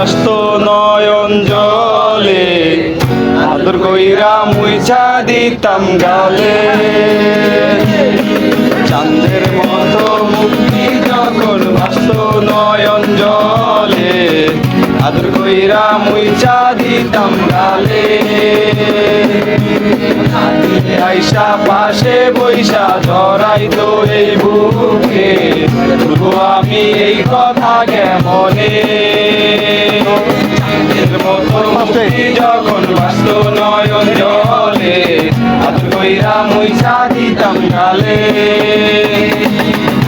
বাস্ত নয়ন জলে, আদর কইরা মুইছা দিতাম গালে। চাঁদের মতো মুক্তি যখন বাস্ত নয়ন জলে আদর কইরা মুইচা দিতাম গালে আইসা পাশে বৈশা জড়াই তো এই বুকে। তবু আমি এই কথা কেমনে? মতো যখন বাস্ত নয়ন জলে আদর কইরা মুইচা দিতাম গালে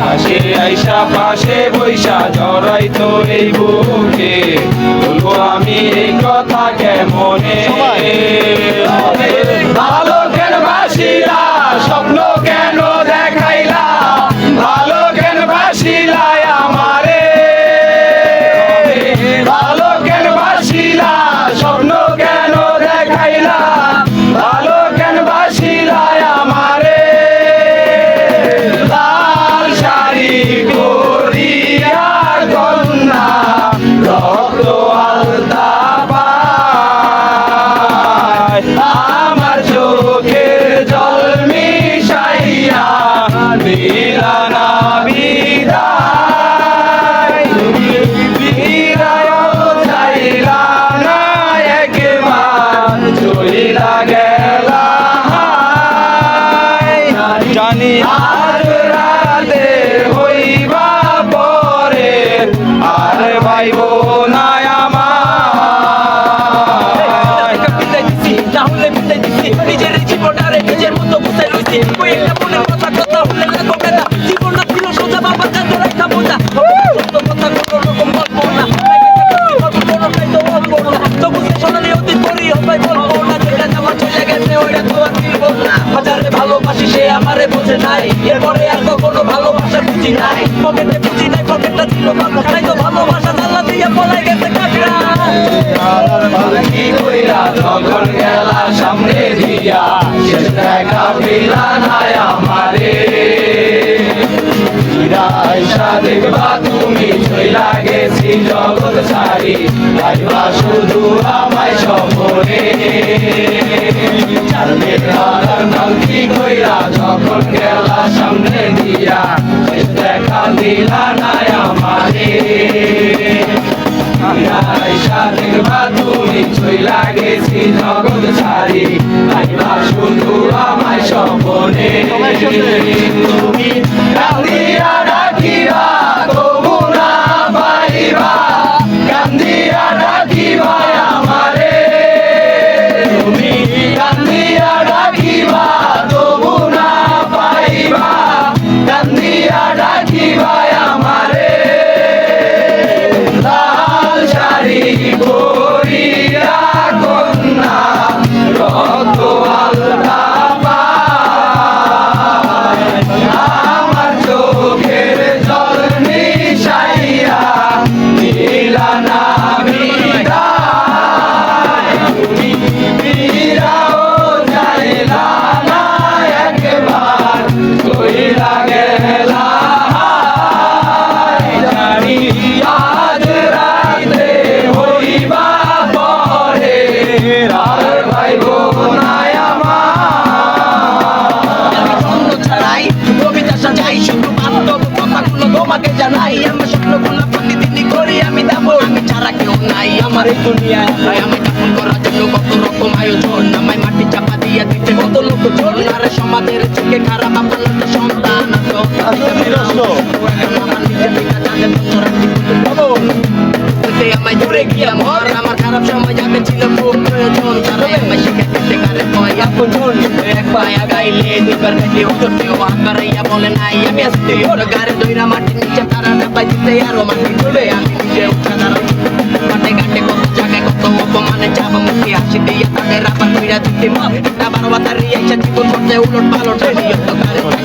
আসে আইসা পাশে বৈশা জড়াই তো এই বুকে। বলব আমি এই কথা কেমনে? গেলা জানি আজ রাতে হইবা পরে আর ভাইব না নাই। এরপরে আর কখনো ভালোবাসা বুঝি নাই। পকেটে বুঝি নাই, পকেটটা ছিল তাই তো ভালোবাসা জানলা দিয়ে পলাই গেছে কাকড়া। তুমি, চইলা গেছি জগৎ ছাড়ি আইবা শুধু আমায় সপনে নালকি কইরা, যখন দেখবা তুমি চইলা গেছি জগৎ ছাড়ি আইবা শুধু আমায় সপনে তুমি আমার এই দুনিয়ায় তাই আমি দাফন করার জন্য কত রকম আয়োজন আমায় মাটি চাপা দিয়ে দিতে কত লোক জন সমাজের চোখে খারাপ আপনার সন্তান হইতে আমায় দূরে গিয়া মর। আমার খারাপ সময় যাতে ছিল খুব প্রয়োজন। পায় আগাইলে দুইবার খাইলে উঠতেও আকারাইয়া বলে নাই, আমি আসতে ওর গারে দইরা মাটির নিচে তারা ডাবাই দিতে, আরও মাটি তুলে আমি নিজে উঠা দাঁড়াই মাঠে ঘাটে কত জায়গায় কত অপমানে চাপ মুখে হাসি দিয়ে তাদের আবার ফিরা দিতে। মা, একটা বারো বাতারি এসে জীবন করতে উলট পালট রেডিও তো গারে থাকি থাকি আলো